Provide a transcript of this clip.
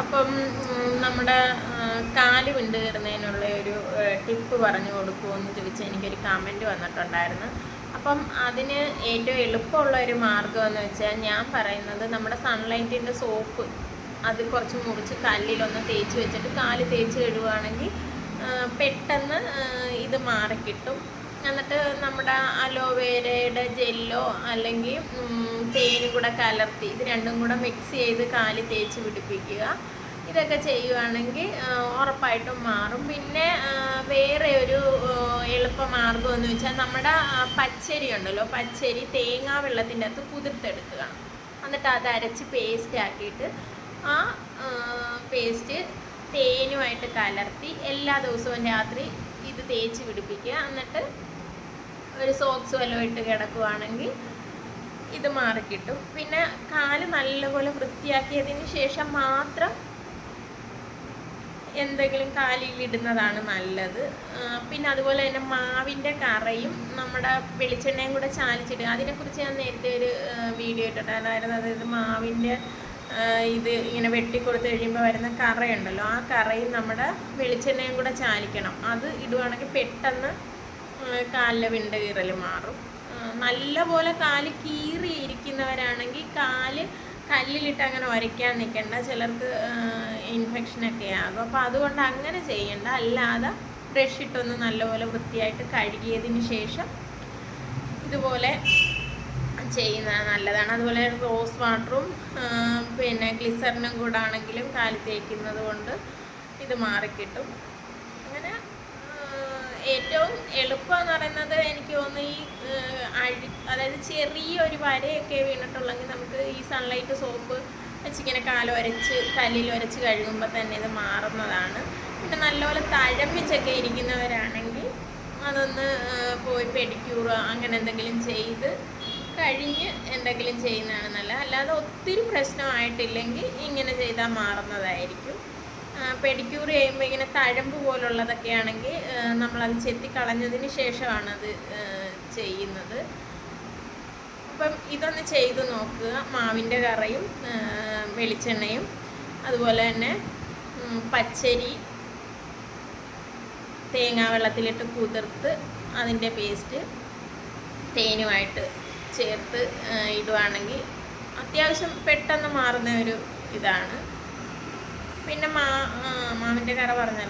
അപ്പം നമ്മുടെ കാൽ വിണ്ട് കയറുന്നതിനുള്ള ഒരു ടിപ്പ് പറഞ്ഞു കൊടുക്കുമെന്ന് ചോദിച്ച് എനിക്കൊരു കമന്റ് വന്നിട്ടുണ്ടായിരുന്നു. അപ്പം അതിന് ഏറ്റവും എളുപ്പമുള്ള ഒരു മാർഗം എന്ന് വെച്ചാൽ ഞാൻ പറയുന്നത് നമ്മുടെ സൺലൈറ്റിന്റെ സോപ്പ് അത് കുറച്ച് മുറിച്ച് കല്ലിലൊന്ന് തേച്ച് വെച്ചിട്ട് കാൽ തേച്ച് കഴുകുകയാണെങ്കിൽ പെട്ടെന്ന് ഇത് മാറിക്കിട്ടും. എന്നിട്ട് നമ്മുടെ അലോവേരയുടെ ജെല്ലോ അല്ലെങ്കിൽ തേനും കൂടെ കലർത്തി ഇത് രണ്ടും കൂടെ മിക്സ് ചെയ്ത് കാലി തേച്ച് പിടിപ്പിക്കുക. ഇതൊക്കെ ചെയ്യുവാണെങ്കിൽ ഉറപ്പായിട്ടും മാറും. പിന്നെ വേറെ ഒരു ആ, എളുപ്പ മാർഗം എന്ന് വെച്ചാൽ നമ്മുടെ പച്ചരി ഉണ്ടല്ലോ പച്ചരി തേങ്ങാ വെള്ളത്തിന്റെ അകത്ത് കുതിർത്തെടുക്കുക. എന്നിട്ട് അത് അരച്ച് പേസ്റ്റ് ആക്കിയിട്ട് ആ പേസ്റ്റ് തേനുമായിട്ട് കലർത്തി എല്ലാ ദിവസവും രാത്രി ഇത് തേച്ച് പിടിപ്പിക്കുക. എന്നിട്ട് ഒരു സോക്സ് വല്ലതും ഇട്ട് കിടക്കുവാണെങ്കിൽ ഇത് മാറിക്കിട്ടും പിന്നെ കാൽ നല്ലപോലെ വൃത്തിയാക്കിയതിന് ശേഷം മാത്രം എന്തെങ്കിലും കാലിൽ ഇടുന്നതാണ് നല്ലത്. പിന്നെ അതുപോലെ തന്നെ മാവിന്റെ കറയും നമ്മുടെ വെളിച്ചെണ്ണയും കൂടെ ചാലിച്ചിട്ട് അതിനെക്കുറിച്ച് ഞാൻ നേരത്തെ ഒരു വീഡിയോ ഇട്ടിട്ടുണ്ടായിരുന്നു അതായത് മാവിന്റെ ഇത് ഇങ്ങനെ വെട്ടിക്കൊടുത്ത് കഴിയുമ്പോൾ വരുന്ന കറയുണ്ടല്ലോ. ആ കറയും നമ്മുടെ വെളിച്ചെണ്ണയും കൂടെ ചാലിക്കണം. അത് ഇടുവാണെങ്കിൽ പെട്ടെന്ന് കാലിലെ വിണ്ട കീറൽ മാറും. നല്ലപോലെ കാൽ കീറി ഇരിക്കുന്നവരാണെങ്കിൽ കാൽ കല്ലിലിട്ട് അങ്ങനെ ഉരയ്ക്കാൻ നിൽക്കണ്ട. ചിലർക്ക് ഇൻഫെക്ഷനൊക്കെ ആകും. അപ്പോൾ അതുകൊണ്ട് അങ്ങനെ ചെയ്യണ്ട. അല്ലാതെ ബ്രഷ് ഇട്ടൊന്ന് നല്ലപോലെ വൃത്തിയായിട്ട് കഴുകിയതിന് ശേഷം ഇതുപോലെ ചെയ്യുന്നത് നല്ലതാണ്. അതുപോലെ റോസ് വാട്ടറും പിന്നെ ഗ്ലിസറിനും കൂടെ ആണെങ്കിലും കാലി തേക്കുന്നത് കൊണ്ട് ഇത് മാറിക്കിട്ടും. അങ്ങനെ ഏറ്റവും എളുപ്പം എന്ന് പറയുന്നത് എനിക്ക് തോന്നുന്നു ഈ അഴി അതായത് ചെറിയൊരു വരയൊക്കെ വീണിട്ടുള്ളെങ്കിൽ നമുക്ക് ഈ സൺലൈറ്റ് സോപ്പ് വെച്ചിങ്ങനെ കാലം ഉരച്ച് കല്ലിൽ ഉരച്ച് കഴുകുമ്പോൾ തന്നെ ഇത് മാറുന്നതാണ്. പിന്നെ നല്ലപോലെ തഴമ്പിച്ചൊക്കെ ഇരിക്കുന്നവരാണെങ്കിൽ അതൊന്ന് പോയി പെഡിക്യൂറോ അങ്ങനെ എന്തെങ്കിലും ചെയ്ത് കഴിഞ്ഞ് എന്തെങ്കിലും ചെയ്യുന്നതാണ് നല്ലത്. അല്ലാതെ ഒത്തിരി പ്രശ്നമായിട്ടില്ലെങ്കിൽ ഇങ്ങനെ ചെയ്താൽ മാറുന്നതായിരിക്കും. പെഡിക്യൂർ ചെയ്യുമ്പോൾ ഇങ്ങനെ തഴമ്പ് പോലുള്ളതൊക്കെ ആണെങ്കിൽ നമ്മളത് ചെത്തി കളഞ്ഞതിന് ശേഷമാണ് അത് ചെയ്യുന്നത്. അപ്പം ഇതൊന്ന് ചെയ്ത് നോക്കുക. മാവിന്റെ കറയും വെളിച്ചെണ്ണയും അതുപോലെ തന്നെ പച്ചരി തേങ്ങാ വെള്ളത്തിലിട്ട് കുതിർത്ത് അതിന്റെ പേസ്റ്റ് തേനുമായിട്ട് ചേർത്ത് ഇടുവാണെങ്കിൽ അത്യാവശ്യം പെട്ടെന്ന് മാറുന്ന ഒരു ഇതാണ്. പിന്നെ മാ ആ, മാവിന്റെ കട പറഞ്ഞല്ലോ.